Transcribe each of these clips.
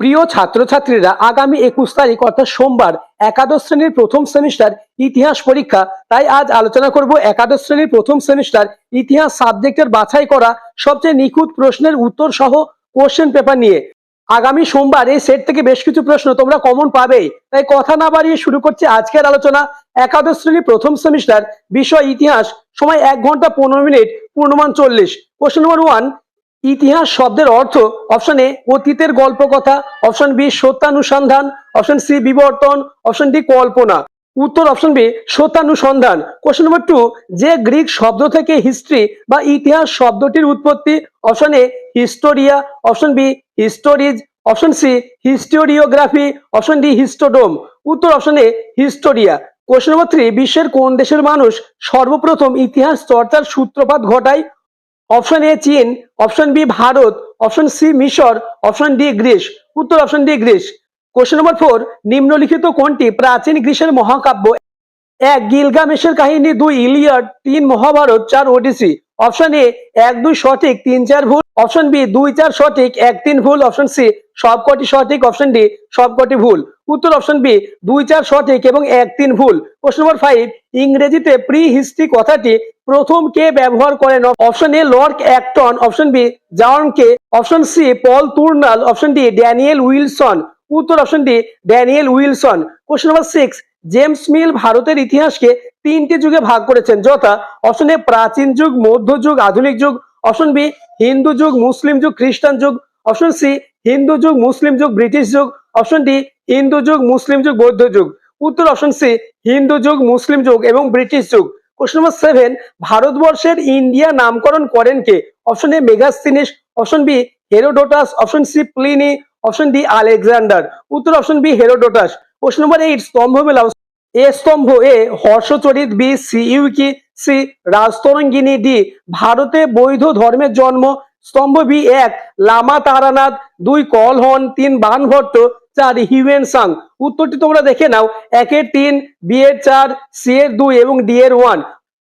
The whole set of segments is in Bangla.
প্রিয় ছাত্রছাত্রীরা, আগামী একুশ তারিখ, অর্থাৎ সোমবার, একাদশ শ্রেণির প্রথম সেমিস্টার ইতিহাস পরীক্ষা। তাই আজ আলোচনা করব একাদশ শ্রেণির প্রথম সেমিস্টার ইতিহাস সাবজেক্টের বাছাই করা সবচেয়ে নিখুঁত প্রশ্নের উত্তর সহ কোশ্চেন পেপার নিয়ে। আগামী সোমবার এই সেট থেকে বেশ কিছু প্রশ্ন তোমরা কমন পাবেই। তাই কথা না বাড়িয়ে শুরু করছি আজকের আলোচনা। একাদশ শ্রেণি প্রথম সেমিস্টার, বিষয় ইতিহাস, সময় এক ঘণ্টা পনেরো মিনিট, পূর্ণমান চল্লিশ। কোশ্চেন নম্বর ওয়ান ইতিহাস শব্দের অর্থ অপশন এ অতীতের গল্প কথা অপশন বি সত্যানুসন্ধান, অপশন সি বিবর্তন, অপশন ডি কল্পনা। উত্তর অপশন বি সত্যানুসন্ধান। কোশ্চেন নম্বর টু যে গ্রিক শব্দ থেকে হিস্ট্রি বা ইতিহাস শব্দটির উৎপত্তি? Option A historia, option B histories, option C historiography, option D histodom. উত্তর option A historia. Question number three বিশ্বের কোন দেশের মানুষ সর্বপ্রথম ইতিহাস চর্চার সূত্রপাত ঘটায়? অপশন এ চীন option B Bharat option C মিশর অপশন ডি গ্রিস উত্তর option D Greece question number four নিম্নলিখিত কোনটি? প্রাচীন গ্রিসের মহাকাব্য। এক, গিলগামেশের কাহিনী। দুই, ইলিয়াড। তিন, মহাভারত। চার, ওডিসি। অপশন এ এক, দুই, সঠিক। তিন, চার, ভুল। অপশন বি দুই, চার, সঠিক। এক, তিন, ভুল। অপশন সি সবকটি সঠিক। অপশন ডি সবকটি ভুল। উত্তর অপশন বি, দুই চার সঠিক এবং এক তিন ভুল। কোশ্চেন নম্বর ফাইভ ইংরেজিতে প্রি হিস্ট্রি কথাটি প্রথম কে ব্যবহার করেন? Option A Lord Acton. Option B K. Option C, Paul Tournal. Option D, Daniel Wilson. উত্তর option D, Daniel Wilson. Question number six James Mill ভারতের ইতিহাসকে তিনটি যুগে ভাগ করেছেন, যথা অপশন এ, প্রাচীন যুগ মধ্যযুগ আধুনিক যুগ। অপশন বি, হিন্দু যুগ, মুসলিম যুগ, খ্রিস্টান যুগ। অপশন সি, হিন্দু যুগ, মুসলিম যুগ, ব্রিটিশ যুগ। অপশন ডি হিন্দু যুগ, মুসলিম যুগ, বৌদ্ধ যুগ। উত্তর অপশন সি, হিন্দু যুগ, মুসলিম যুগ এবং ব্রিটিশ যুগ। কোশ্চেন নম্বর সেভেন ভারতবর্ষের ইন্ডিয়া নামকরণ করেন কে? Option A Megasthenes. Option B Herodotus. Option C Pliny. Option D Alexander. উত্তর option B Herodotus. Question number eight স্তম্ভ মেলাও। এ স্তম্ভ, এ হর্ষচরিত বি, সি ইউকি সি রাজতরঙ্গিনী। ডি, ভারতে বৈধ ধর্মের জন্ম। স্তম্ভ বি, এক, লামা তারানাথ। দুই, কলহন। তিন, বানভট্ট। চার হিউয়েন সাং। উত্তরটি তোমরা দেখে নাও। একের তিন, বি এর চার, সি এর দুই এবং ডি এর ওয়ান।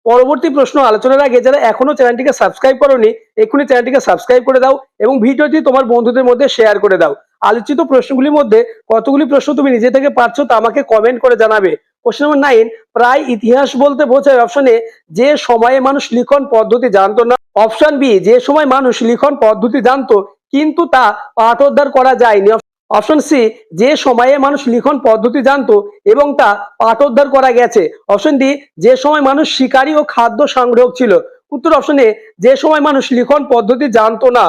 পরবর্তী প্রশ্ন আলোচনার আগে যারা এখনও চ্যানেলটিকে সাবস্ক্রাইব করোনি, এক্ষুনি চ্যানেলটিকে সাবস্ক্রাইব করে দাও এবং ভিডিওটি তোমার বন্ধুদের মধ্যে শেয়ার করে দাও। আলোচিত প্রশ্নগুলির মধ্যে কতগুলি প্রশ্ন তুমি নিজে থেকে পারছ তা আমাকে কমেন্ট করে জানাবে। কোশ্চেন নম্বর নাইন প্রায় ইতিহাস বলতে বোঝায় অপশনে যে সময়ে মানুষ লিখন পদ্ধতি জানতো না। অপশন বি যে সময় মানুষ লিখন পদ্ধতি জানতো, কিন্তু তা পাঠোদ্ধার করা যায়নি। অপশন সি, যে সময়ে মানুষ লিখন পদ্ধতি জানতো এবং তা পাঠোদ্ধার করা গেছে। অপশন ডি, যে সময় মানুষ শিকারী ও খাদ্য সংগ্রহ ছিল। উত্তর অপশন এ, যে সময় মানুষ লিখন পদ্ধতি জানতো না।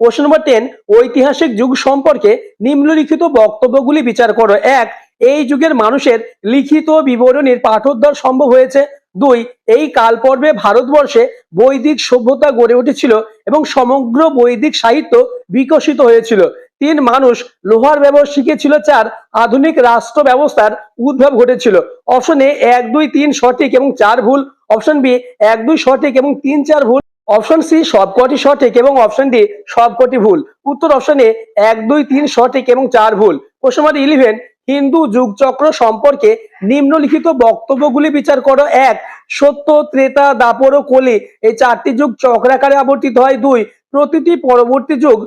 কোশ্চেন নম্বর টেন ঐতিহাসিক যুগ সম্পর্কে নিম্নলিখিত বক্তব্যগুলি বিচার করো। এক, এই যুগের মানুষের লিখিত বিবরণীর পাঠোদ্ধার সম্ভব হয়েছে। দুই, এই কালপর্বে ভারতবর্ষে বৈদিক সভ্যতা গড়ে উঠেছিল এবং সমগ্র বৈদিক সাহিত্য বিকশিত হয়েছিল। তিন মানুষ লোহার ব্যবহার শিখেছিল, চার আধুনিক রাষ্ট্র ব্যবস্থার উদ্ভব ঘটেছিল। অপশন এ, এক, দুই, তিন সঠিক এবং চার ভুল। অপশন বি, এক, দুই সঠিক এবং তিন, চার ভুল। অপশন সি, সবকটি সঠিক এবং অপশন ডি, সবকটি ভুল। উত্তর অপশন এ, এক, দুই, তিন সঠিক এবং চার ভুল। কোশ্চেন নাম্বার ইলেভেন হিন্দু যুগচক্র সম্পর্কে নিম্নলিখিত বক্তব্যগুলি বিচার করো। এক, সত্য, ত্রেতা, দাপর ও কলি। এই চারটি যুগ চক্রাকারে আবর্তিত হয়। দুই, প্রতিটি পরবর্তী যুগ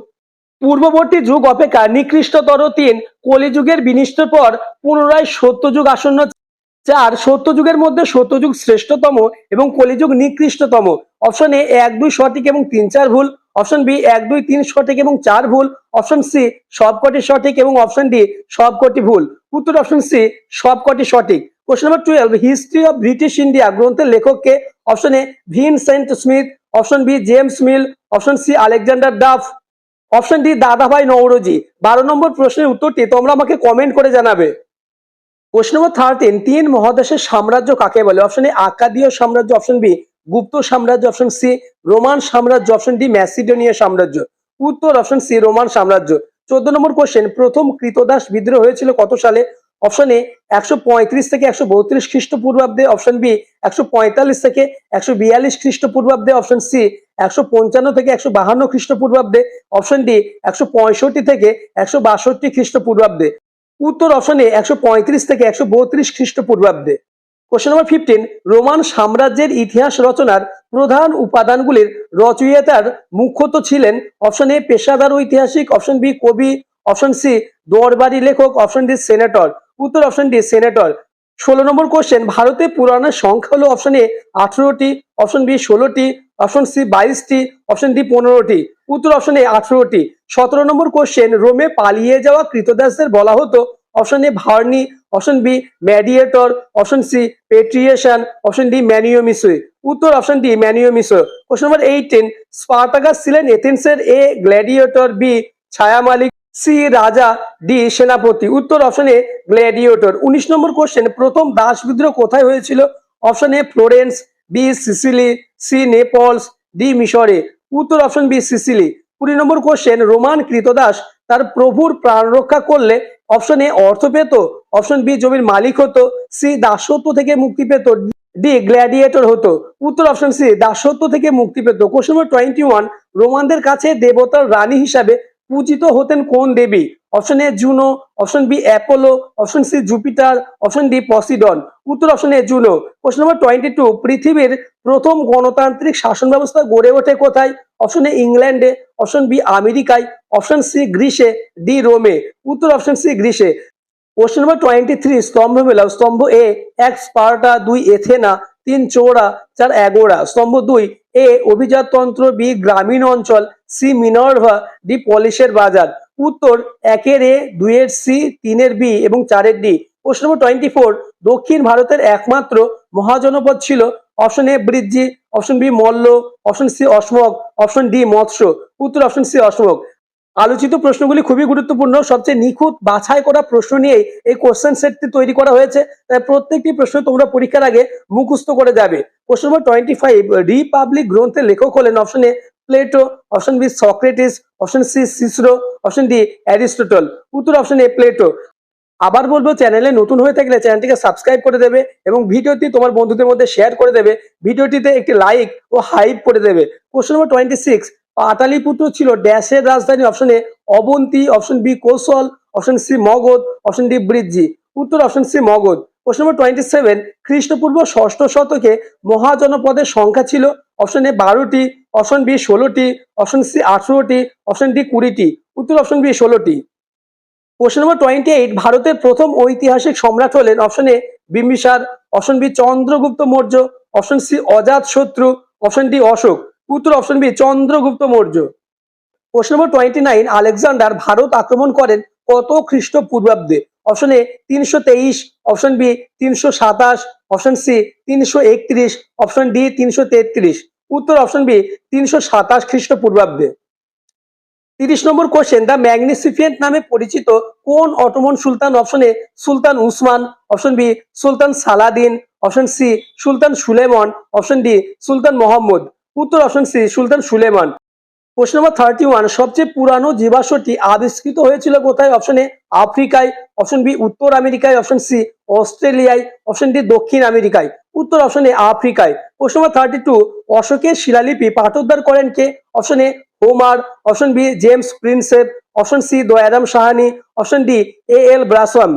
পূর্ববর্তী যুগ অপেক্ষা নিকৃষ্টতর তিন কলিযুগের বিনিষ্টের পর পুনরায় সত্যযুগ আসন্ন চার সত্যযুগের মধ্যে সত্যযুগ শ্রেষ্ঠতম এবং কলিযুগ নিকৃষ্টতম। অপশন এ এক, দুই সঠিক এবং তিন, চার ভুল। অপশন বি এক, দুই, তিন সঠিক এবং চার ভুল। অপশন সি সবকটি সঠিক এবং অপশন ডি সবকটি ভুল। উত্তর অপশন সি সবকটি সঠিক। Question number twelve history of British India গ্রন্থের লেখককে option A Vincent Smith, option B James Mill, option C Alexander Duff. Option D Dadabhai Naoroji বারো নম্বর প্রশ্নের উত্তরটি তোমরা আমাকে কমেন্ট করে জানাবে। কোশ্চেন নম্বর থার্টিন তিন মহাদেশের সাম্রাজ্য কাকে বলে? অপশন এ আকাদীয় সাম্রাজ্য। অপশন বি গুপ্ত সাম্রাজ্য। অপশন সি রোমান সাম্রাজ্য। অপশন ডি ম্যাসিডোনিয়া সাম্রাজ্য। উত্তর অপশন সি রোমান সাম্রাজ্য। চোদ্দ নম্বর কোশ্চেন প্রথম কৃতদাস বিদ্রোহ হয়েছিল কত সালে? অপশন এ একশো পঁয়ত্রিশ থেকে একশো বত্রিশ খ্রিস্টপূর্বাব্দে। অপশন বি একশো পঁয়তাল্লিশ থেকে একশো বিয়াল্লিশ খ্রিস্টপূর্বাব্দে। অপশন সি একশো পঞ্চান্ন থেকে একশো বাহান্ন খ্রিস্টপূর্বাব্দে। অপশন ডি একশো পঁয়ষট্টি থেকে একশো বাষট্টি খ্রিস্টপূর্বাব্দে। উত্তর অপশনে একশো পঁয়ত্রিশ থেকে একশো বত্রিশ খ্রিস্টপূর্বাব্দে। কোশ্চেন নম্বর ফিফটিন রোমান সাম্রাজ্যের ইতিহাস রচনার প্রধান উপাদানগুলির রচয়িতার মুখ্যত ছিলেন অপশন এ পেশাদার ঐতিহাসিক অপশন বি কবি অপশন সি দরবারি লেখক অপশন ডি সেনেটর উত্তর অপশন ডি সেনেটর ষোলো নম্বর কোশ্চেন ভারতে পুরাণের সংখ্যা হলো অপশন এ আঠেরোটি অপশন বি ষোলোটি অপশন সি বাইশটি, অপশন ডি পনেরোটি, উত্তর অপশন এ আঠেরোটি। সতেরো নম্বর কোশ্চেন রোমে পালিয়ে যাওয়া কৃতদাসদের বলা হতো option A vernae, option B mediator, option C patrician, option D manumissio. উত্তর option D manumissio question number eighteen Spartacus ছিলেন এথেন্সের এ গ্ল্যাডিয়েটর, বি ছায়া মালিক সি রাজা, ডি সেনাপতি। উত্তর অপশন এ গ্ল্যাডিয়েটর। উনিশ নম্বর কোশ্চেন প্রথম দাস বিদ্রোহ কোথায় হয়েছিল? Option A Florence B, Sicily, C, Naples, D, মিশরে। উত্তর অপশন বি, সিসিলি। কুড়ি নম্বর কোশ্চেন রোমান কৃতদাস তার প্রভুর প্রাণ রক্ষা করলে অপশন এ অর্থ পেত, অপশন বি, জমির মালিক হতো, সি, দাসত্ব থেকে মুক্তি পেত, ডি, গ্ল্যাডিয়েটর হতো। উত্তর অপশন সি, দাসত্ব থেকে মুক্তি পেত। কোশ্চেন নম্বর টোয়েন্টি ওয়ান রোমানদের কাছে দেবতার রানী হিসাবে পূজিত হতেন কোন দেবী? Option A Juno, option B Apollo, option C Jupiter, option D Poseidon. উত্তর option A Juno. Question number twenty two পৃথিবীর প্রথম গণতান্ত্রিক শাসন ব্যবস্থা গড়ে ওঠে কোথায়? অপশন এ ইংল্যান্ডে, অপশন বি আমেরিকায়, অপশন সি গ্রিসে, ডি রোমে। উত্তর অপশন সি গ্রিসে। কোশ্চেন নম্বর টোয়েন্টি থ্রি স্তম্ভ মেলাও। স্তম্ভ এ এক স্পার্টা, দুই এথেনা, তিন চৌড়া চার এগোড়া স্তম্ভ দুই, এ অভিজাততন্ত্র বি গ্রামীণ অঞ্চল সি মিনার্ভা ডি পলিশের বাজার। উত্তর একের এ, দুইয়ের সি, তিনের বি এবং চারের D. Question number twenty four দক্ষিণ ভারতের একমাত্র মহাজনপদ ছিল option A Vrijji option B Malla, option C Asmaka option D Matsya. উত্তর অপশন সি অসমক আলোচিত প্রশ্নগুলি খুবই গুরুত্বপূর্ণ। সবচেয়ে নিখুঁত বাছাই করা প্রশ্ন নিয়েই এই কোশ্চেন সেটটি তৈরি করা হয়েছে। তাই প্রত্যেকটি প্রশ্ন তোমরা পরীক্ষার আগে মুখস্থ করে যাবে। কোশ্চেন নম্বর টোয়েন্টি ফাইভ রিপাবলিক গ্রন্থের লেখক হলেন option A Plato, option B Socrates, option C Cicero, option D Aristotle. উত্তর অপশন এ প্লেটো। আবার বলব, চ্যানেলে নতুন হয়ে থাকলে চ্যানেলটিকে সাবস্ক্রাইব করে দেবে এবং ভিডিওটি তোমার বন্ধুদের মধ্যে শেয়ার করে দেবে। ভিডিওটিতে একটি লাইক ও হাইপ করে দেবে। Question number twenty six. Pataliputra ছিল ড্যাশের রাজধানী option A Avanti, option B Kosala, option C Magadha, option D Vrijji উত্তর option C Magadha. Question number twenty seven. খ্রিস্টপূর্ব ষষ্ঠ শতকে মহাজনপদের সংখ্যা ছিল অপশন এ বারোটি। অপশন বি ষোলোটি, অপশন সি আঠেরোটি, অপশন ডি কুড়িটি। উত্তর অপশন বি ষোলোটি। কোশ্চেন নম্বর টোয়েন্টি এইট ভারতের প্রথম ঐতিহাসিক সম্রাট হলেন option A Bimbisara, option B Chandragupta Maurya, option C Ajatashatru, option D Ashoka. উত্তর option B Chandragupta Maurya. Question number twenty nine Alexander Bharat আক্রমণ করেন কত খ্রিস্টপূর্বাব্দে? অপশন এ তিনশো তেইশ, অপশন বি তিনশো সাতাশ, অপশন সি তিনশো একত্রিশ, অপশন ডি তিনশো তেত্রিশ। উত্তর অপশন বি, তিনশো সাতাশ খ্রিস্টপূর্বাব্দে। তিরিশ নম্বর কোশ্চেন দ্য ম্যাগনিসিফিয়েন্ট নামে পরিচিত কোন অটোমন সুলতান অপশন এ সুলতান উসমান, অপশন বি, সুলতান সালাদিন, অপশন সি, সুলতান সুলেমন, অপশন ডি, সুলতান মোহাম্মদ। উত্তর অপশন সি, সুলতান Suleiman. Question number thirty one সবচেয়ে পুরানো জীবাশ্মটি আবিষ্কৃত হয়েছিল কোথায়? অপশন এ, আফ্রিকায়, অপশন বি, উত্তর আমেরিকায়, অপশন সি, অস্ট্রেলিয়ায়, অপশন ডি, দক্ষিণ আমেরিকায়। উত্তর অপশন এ, আফ্রিকায়। কোশ্চেন নম্বর থার্টি টু অশোকের শিলালিপি পাঠোদ্ধার করেন কে? Option A, Homer. Option B, James Prinsep. Option C, Dayaram Sahni. Option D, A L Basham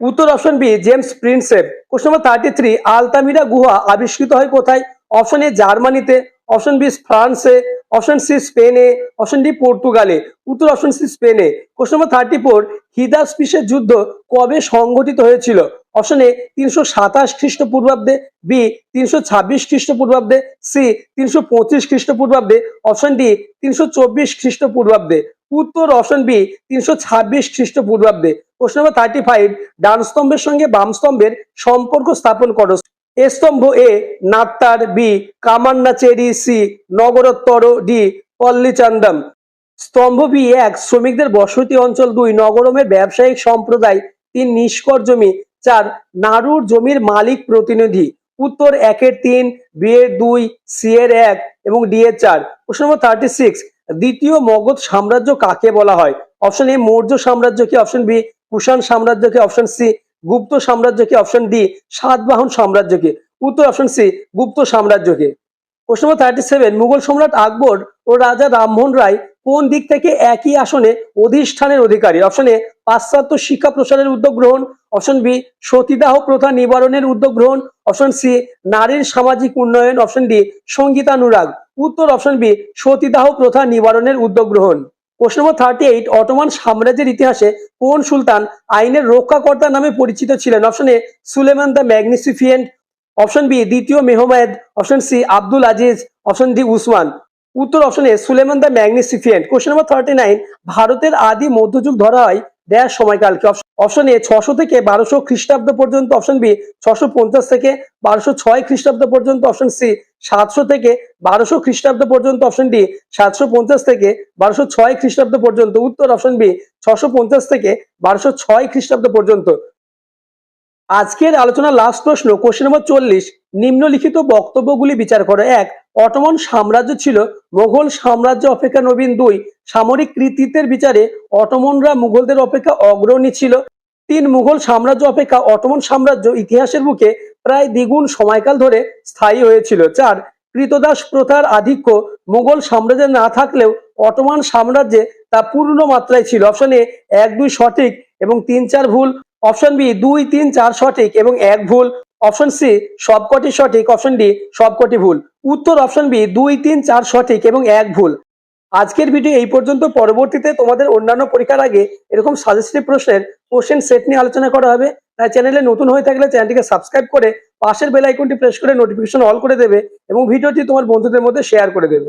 উত্তর option B, James Prinsep. Question number thirty three Altamira গুহা আবিষ্কৃত হয় কোথায়? অপশন এ, জার্মানিতে। অপশন বি ফ্রান্সে অপশন সি স্পেনে অপশন ডি পর্তুগালে উত্তর অপশন সি স্পেনে কোশ্চেন নম্বর থার্টি ফোর হিদাসপিসের যুদ্ধ কবে সংঘটিত হয়েছিল? অপশন এ তিনশো সাতাশ খ্রিস্টপূর্বাব্দে বি তিনশো ছাব্বিশ খ্রিস্টপূর্বাব্দে সি তিনশো পঁচিশ খ্রিস্টপূর্বাব্দে অপশন ডি তিনশো চব্বিশ খ্রিস্টপূর্বাব্দে, উত্তর অপশন বি তিনশো ছাব্বিশ খ্রিস্টপূর্বাব্দে। কোশ্চেন নম্বর থার্টি ফাইভ ডান স্তম্ভের সঙ্গে বাম স্তম্ভের সম্পর্ক স্থাপন করো। স্তম্ভ এ নাত্তার বি কামান্নাচেরি সি নগরোত্তর ডি পল্লীচান্দম। স্তম্ভ বি এক, শ্রমিকদের বসতি অঞ্চল দুই, নগরমের ব্যবসায়িক সম্প্রদায় তিন, নিষ্কর জমি। চার নাড়ুর জমির মালিক প্রতিনিধি। উত্তর একের তিন বি এর দুই সি এর এক এবং ডি এর চার। প্রশ্ন নম্বর থার্টি সিক্স দ্বিতীয় মগধ সাম্রাজ্য কাকে বলা হয়? অপশন এ মৌর্য সাম্রাজ্যকে অপশন বি কুষাণ সাম্রাজ্যকে অপশন সি গুপ্ত সাম্রাজ্যকে অপশন ডি সাতবাহন সাম্রাজ্যকে। উত্তর অপশন সি গুপ্ত সাম্রাজ্যকে। প্রশ্ন নম্বর থার্টি সেভেন মুঘল সম্রাট আকবর ও রাজা রামমোহন রায় কোন দিক থেকে একই আসনে অধিষ্ঠানের অধিকারী? অপশন এ পাশ্চাত্য শিক্ষা প্রসারের উদ্যোগ গ্রহণ। অপশন বি সতীদাহ প্রথা নিবারণের উদ্যোগ গ্রহণ। অপশন সি নারীর সামাজিক উন্নয়ন। অপশন ডি সঙ্গীতানুরাগ। উত্তর অপশন বি সতীদাহ প্রথা নিবারণের উদ্যোগ গ্রহণ। Question number thirty eight Ottoman সাম্রাজ্যের ইতিহাসে কোন সুলতান আইনের রক্ষাকর্তা নামে পরিচিত ছিলেন? Option A Suleiman the magnificent option B দ্বিতীয় Mehmed option C Abdul Aziz. Option D Osman. উত্তর option A Suleiman the magnificent question number thirty nine ভারতের আদি মধ্যযুগ ধরা হয় ড্যাশ সময়কালকে। অপশন এ ছশো থেকে বারোশো খ্রিস্টাব্দ পর্যন্ত। অপশন বি ছশো পঞ্চাশ থেকে বারোশো ছয় খ্রিস্টাব্দ পর্যন্ত। অপশন সি সাতশো থেকে বারোশো খ্রিস্টাব্দ পর্যন্ত অপশন ডি সাতশো পঞ্চাশ থেকে বারোশো ছয় খ্রিস্টাব্দ পর্যন্ত, উত্তর অপশন বি ছশো পঞ্চাশ থেকে বারোশো ছয় খ্রিস্টাব্দ পর্যন্ত। আজকের আলোচনা লাস্ট প্রশ্ন কোশ্চেন নম্বর চল্লিশ, নিম্নলিখিত বক্তব্যগুলি বিচার করো এক অটোমান সাম্রাজ্য ছিল মোগল সাম্রাজ্য অপেক্ষা নবীন দুই। সামরিক কৃতিত্বের বিচারে অটোমনরা মুঘলদের অপেক্ষা অগ্রণী ছিল। তিন, মুঘল সাম্রাজ্য অপেক্ষা অটোমান সাম্রাজ্য ইতিহাসের বুকে প্রায় দ্বিগুণ সময়কাল ধরে স্থায়ী হয়েছিল চার কৃতদাস প্রথার আধিক্য মুঘল সাম্রাজ্যে না থাকলেও অটোমান সাম্রাজ্যে তা পূর্ণ মাত্রায় ছিল। অপশন এ এক, দুই সঠিক এবং তিন, চার ভুল। অপশন বি দুই, তিন, চার সঠিক এবং এক ভুল। অপশন সি সবকটি সঠিক। অপশন ডি সবকটি ভুল। উত্তর অপশন বি দুই, তিন, চার সঠিক এবং এক ভুল। আজকের ভিডিও এই পর্যন্ত। পরবর্তীতে তোমাদের অন্যান্য পরীক্ষার আগে এরকম সাজেস্টিভ প্রশ্নের কোশ্চেন সেট নিয়ে আলোচনা করা হবে। তাই চ্যানেলে নতুন হয়ে থাকলে চ্যানেলটিকে সাবস্ক্রাইব করে পাশের বেল আইকনটি প্রেস করে নোটিফিকেশন অল করে দেবে এবং ভিডিওটি তোমার বন্ধুদের মধ্যে শেয়ার করে দেবে।